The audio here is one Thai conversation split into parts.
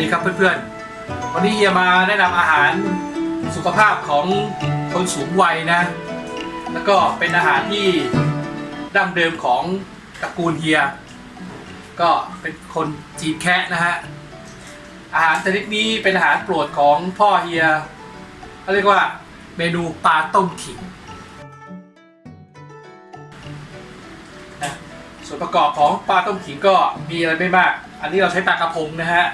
วัสดีครับเพื่อนๆ วันนี้เฮียมาแนะนำอาหารสุขภาพของคนสูงวัยนะ แล้วก็เป็นอาหารที่ดั้งเดิมของตระกูลเฮีย ก็เป็นคนจีนแคะนะฮะ อาหารชนิดนี้เป็นอาหารโปรดของพ่อเฮียเขาเรียกว่าเมนูปลาต้มขิงนะส่วนประกอบของปลาต้มขิงก็มีอะไรไม่มาก อันนี้เราใช้ปลากระพงนะฮะ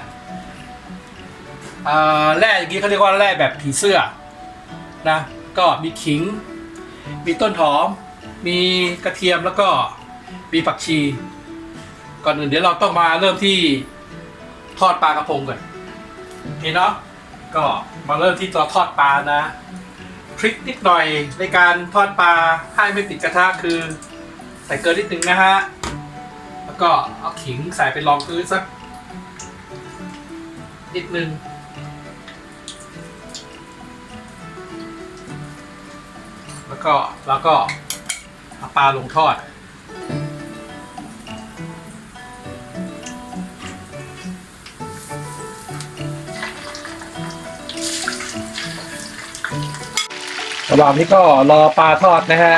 แร่อย่างนี้เขาเรียกว่าแร่แบบผีเสื้อนะก็มีขิง มีต้นหอม มีกระเทียมแล้วก็มีผักชี ก่อนอื่นเดี๋ยวเราต้องมาเริ่มที่ทอดปลากระพงก่อนโอเคเนาะก็มาเริ่มที่ตัวทอดปลานะทริคนิดหน่อยในการทอดปลาให้ไม่ติดกระทะคือใส่เกลือนิดนึงนะฮะแล้วก็เอาขิงใส่ไปรองพื้นสักนิดนึง ก็แล้วก็เอาปลาลงทอด ระหว่างนี้ก็รอปลาทอดนะฮะ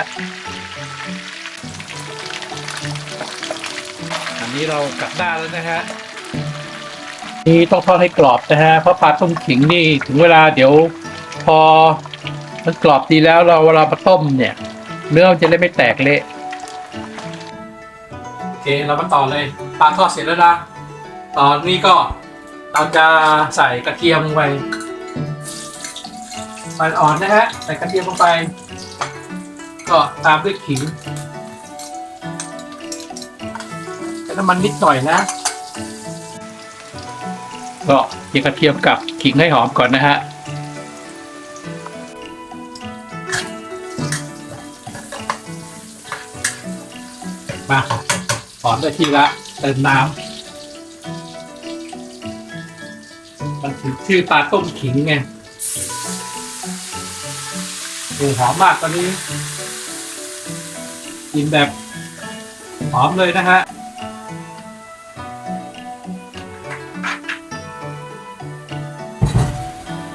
อันนี้เรากลับด้านแล้วนะฮะ นี่ต้องทอดให้กรอบนะฮะ เพราะปลาต้มขิงนี่ถึงเวลาเดี๋ยวพอ มันกรอบดีแล้วเราเวลามาต้มเนี่ย เนื้อมันจะได้ไม่แตกเละโอเคเรามาต่อเลยปลาทอดเสร็จแล้วนะตอนนี้ก็เราจะใส่กระเทียมลงไปไฟอ่อนนะฮะใส่กระเทียมลงไป ก็ตามด้วยขิงใช้น้ำมันนิดหน่อยนะ ก็เกี่ยวกระเทียมกับขิงให้หอมก่อนนะฮะ หอมได้ที่ละเติมน้ำมันถึงชื่อปลาต้มขิงไงโอ้หอมมากตอนนี้กินแบบ หอมเลยนะฮะ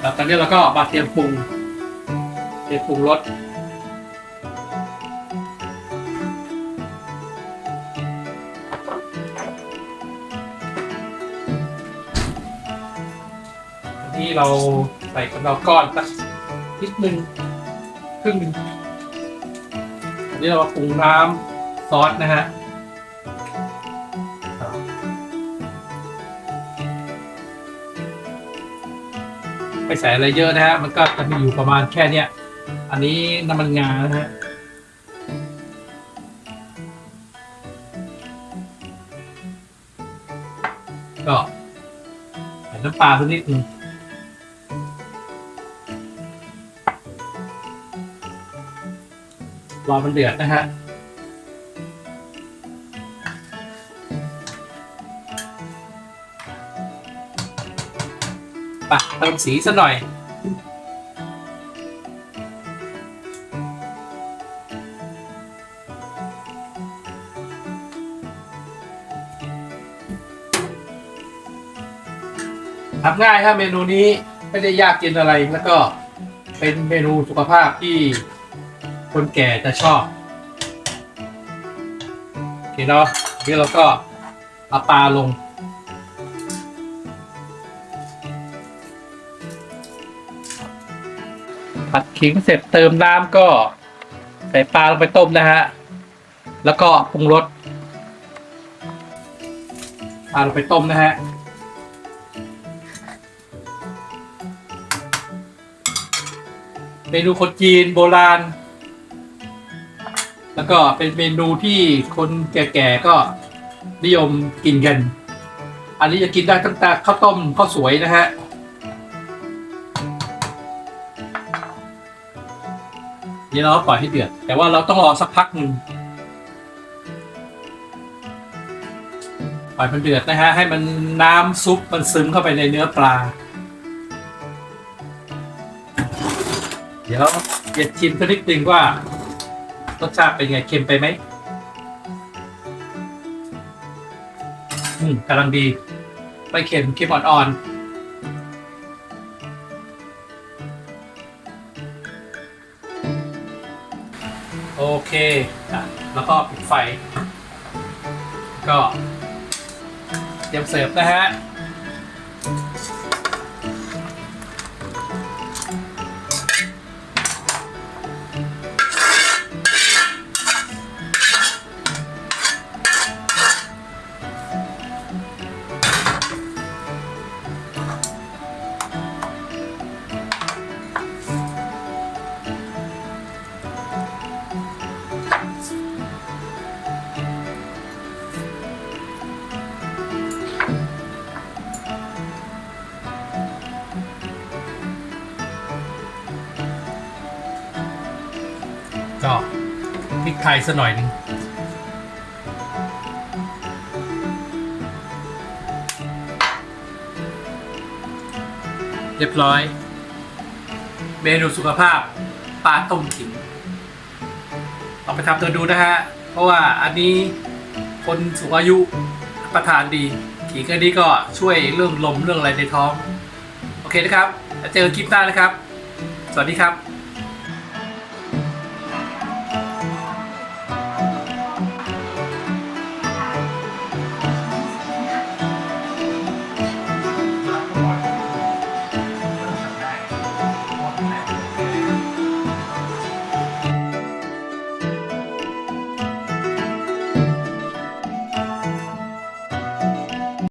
แล้วตอนนี้เราก็มาเตรียมปรุงเตรียมปรุงรส นี้เราใส่กระเดาก้อนสักนิดนึงครึ่งหนึ่งอันนี้เรามาปรุงน้ำซอสนะฮะไม่ใส่อะไรเยอะนะฮะ มันก็จะมีอยู่ประมาณแค่เนี้ย อันนี้น้ำมันงานะฮะก็ใส่น้ำปลาสักนิดนึง รอมันเดือดนะฮะปะเติมสีซะหน่อยทำง่ายครับเมนูนี้ไม่ได้ยากกินอะไรแล้วก็เป็นเมนูสุขภาพที่ คนแก่จะชอบโอเคเนาะนี่เราก็เอาปลาลง ผัดขิงเสร็จเติมน้ำก็ใส่ปลาลงไปต้มนะฮะ แล้วก็ปรุงรสปลาลงไปต้มนะฮะเมนูคนจีนโบราณ แล้วก็เป็นเมนูที่คนแก่ๆก็นิยมกินกัน อันนี้จะกินได้ตั้งแต่ข้าวต้มข้าวสวยนะฮะนี่เราปล่อยให้เดือด แต่ว่าเราต้องรอสักพักหนึ่งปล่อยมันเดือดนะฮะ ให้มันน้ำซุปมันซึมเข้าไปในเนื้อปลา เดี๋ยวเดี๋ยวชิมสักนิดนึงว่า รสชาติเป็นไงเค็มไปไหมอืมกำลังดี ไม่เค็มเค็มอ่อนๆ โอเคอะแล้วก็ปิดไฟ ก็ เตรียมเสิร์ฟนะฮะ กไทยสักหน่อยนึงเรียบร้อย เมนูสุขภาพปลาต้มขิงลองไปทำตัวดูนะฮะ เพราะว่าอันนี้คนสูงอายุประทานดีขิงอันนี้ก็ช่วยเรื่องลมเรื่องอะไรในท้อง โอเคนะครับ เจอกันคลิปหน้านะครับ สวัสดีครับ